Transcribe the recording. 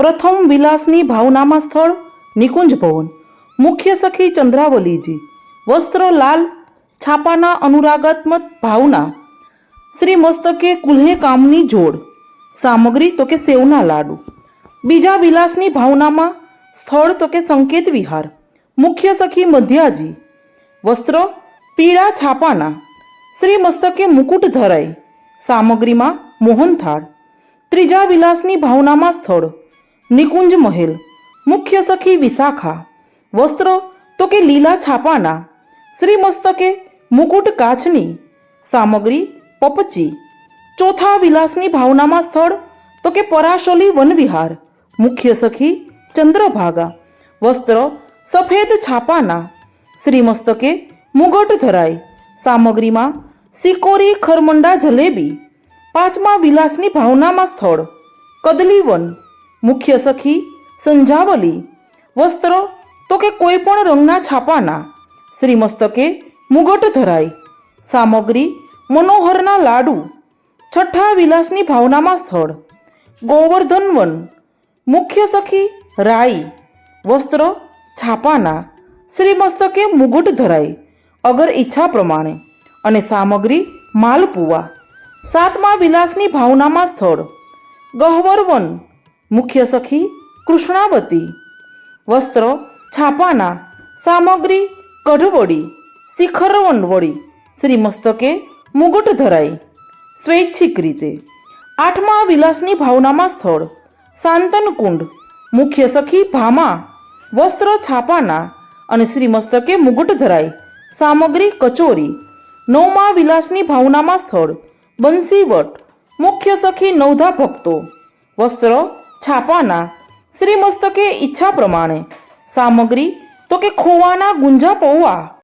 પ્રથમ વિલાસની ભાવનામાં સ્થળ નિકુંજ ભવન. મુખ્ય સખી ચંદ્રાવલીજી. વસ્ત્ર લાલ, છાપાના અનુરાગાત્મક ભાવના. શ્રી મસ્તકે કુલ્હે કામની જોડ. સામગ્રી તો કે સેવના લાડુ. બીજા વિલાસની ભાવનામાં સ્થળ તો કે સંકેત વિહાર. મુખ્ય સખી મધ્યાજી. વસ્ત્ર, પીળા છાપાના. શ્રી મસ્તકે મુકુટ ધરાય સામગ્રીમાં મોહનથાળ. ત્રીજા વિલાસની ભાવનામાં સ્થળ નિકુંજ મહેલ. મુખ્ય સખી વિશાખા. વસ્ત્ર તો કે લીલા છાપાના. શ્રી મસ્તકે મુકુટ કાચની. સામગ્રી પપચી. ચોથા વિલાસની ભાવનામાં સ્થળ તો કે પરાશોલી વનવિહાર. મુખ્ય સખી ચંદ્રભાગા. વસ્ત્ર સફેદ છાપાના. શ્રી મસ્તકે મુગટ ધરાય સામગ્રીમાં સિકોરી ખરમંડા જલેબી. પાંચમા વિલાસની ભાવનામાં સ્થળ. કદલીવન. મુખ્ય સખી, સંજાવલી. વસ્ત્ર તો કે કોઈ પણ રંગના છાપાના. શ્રીમસ્તકે મુગટ ધરાય સામગ્રી, મનોહરના લાડુ. છઠ્ઠા વિલાસની ભાવનામાં સ્થળ. ગોવર્ધન વન. મુખ્ય સખી, રાઈ. વસ્ત્ર, છાપાના. શ્રીમસ્તકે મુગટ ધરાય અગર ઈચ્છા પ્રમાણે. અને સામગ્રી, માલપુવા. સાતમા વિલાસની ભાવનામાં સ્થળ. ગહ્વરવન મુખ્ય સખી કૃષ્ણાવતી. વસ્ત્ર છાપાના, સામગ્રી કઢવડી શિખરવંડવડી શ્રી મસ્તકે મુગટ ધરાઈ. સ્વૈચ્છિક રીતે. આઠમા વિલાસની ભાવનામાં સ્થળ. શાંતનકુંડ મુખ્ય સખી ભામા, વસ્ત્ર છાપાના અને શ્રી મસ્તકે મુગટ ધરાઈ. સામગ્રી કચોરી. નવમા વિલાસની ભાવનામાં સ્થળ. બંસીવટ મુખ્ય સખી નવધા ભક્તો. વસ્ત્ર છાપાના શ્રી મસ્તકે ઈચ્છા પ્રમાણે. સામગ્રી તો કે ખોવાના ગુંજા પૌવા.